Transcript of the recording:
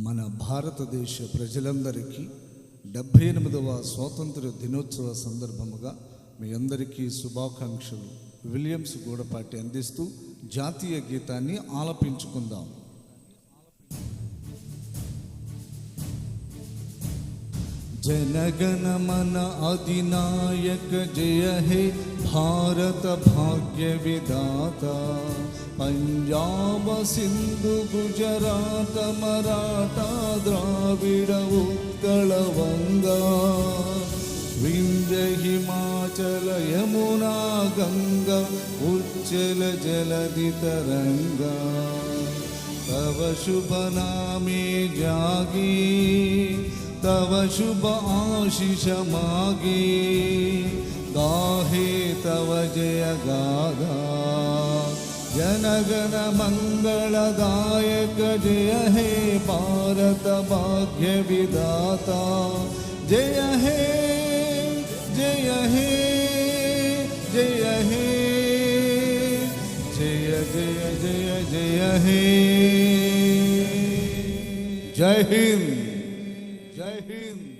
మన భారతదేశ ప్రజలందరికీ డెబ్భై ఎనిమిదవ స్వాతంత్ర దినోత్సవ సందర్భముగా మీ అందరికీ శుభాకాంక్షలు. విలియమ్స్ గూడపాటి అందిస్తూ జాతీయ గీతాన్ని ఆలపించుకుందాం. जनगणमन अधिनायक जय हे भारत भाग्य विदाता पञ्जाब सिन्धु गुजरात मराठा द्राविड उत्कलवङ्गा विन्ध्य हिमाचल यमुना गङ्गा उच्चल जलधितरङ्गा तव शुभनामे जागी तव शुभ आशिष मागे। गाहे तव जय गागा। जनगण मङ्गलदायक जय हे भारत भाग्य विधाता। जय हे जय हे जय हे। जय जय जय जय हे। जय हिंद। જય હિન્દ.